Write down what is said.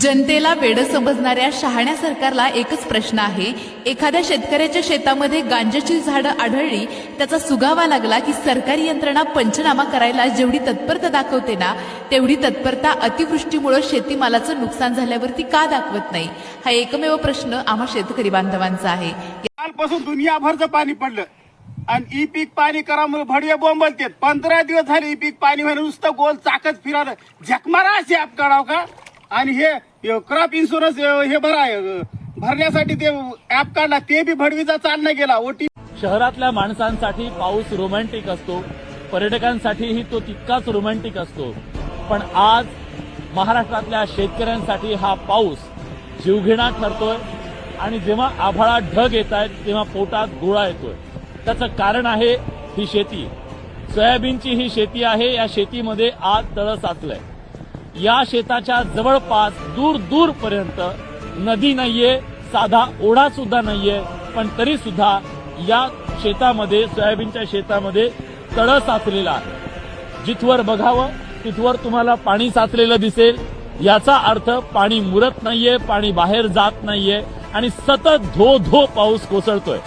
जनतेला वेड समजणाऱ्या शहाण्या सरकारला एकच प्रश्न आहे. एखाद्या शेतकऱ्याच्या शेतामध्ये गांजाची झाडं आढळली त्याचा सुगावा लागला की सरकारी यंत्रणा पंचनामा करायला जेवढी तत्परता दाखवते ना तेवढी तत्परता अतिवृष्टीमुळे शेतीमालाचं नुकसान झाल्यावरती का दाखवत नाही? हा एकमेव प्रश्न आम्हा शेतकरी बांधवांचा आहे. कालपासून दुनियाभरचं पाणी पडलं. आणि ई पीक पाणी करामुळे भडवे बोंबलते पंधरा दिवस झाले ई पीक पाणी नुसतं गोल चाकच फिरायला झकमारा असे आप काढाव का? आणि हे क्रॉप इन्शुरन्स हे भरा भरण्यासाठी ते ऍप काढला ते बी भडवीचा चालना गेला ओटी शहरातल्या माणसांसाठी पाऊस रोमॅन्टिक असतो. पर्यटकांसाठीही तो तितकाच रोमॅन्टिक असतो. पण आज महाराष्ट्रातल्या शेतकऱ्यांसाठी हा पाऊस जीवघेणा ठरतोय आणि जेव्हा आभाळात ढग येत आहेत तेव्हा पोटात गोळा येतोय. त्याचं कारण आहे ही शेती. सोयाबीनची ही शेती आहे या शेतीमध्ये आज तळ साचलंय. या शेताच्या जवळपास दूर दूर पर्यंत नदी नाहीये साधा ओढा सुद्धा नाहीये पण तरी सुद्धा या शेतामध्ये सोयाबीनच्या शेतामध्ये तळ साचलेला आहे. जिथवर बघावं तिथवर तुम्हाला पाणी साचलेलं दिसेल. याचा अर्थ पाणी मुरत नाहीये पाणी बाहेर जात नाहीये आणि सतत धो धो पाऊस कोसळतोय.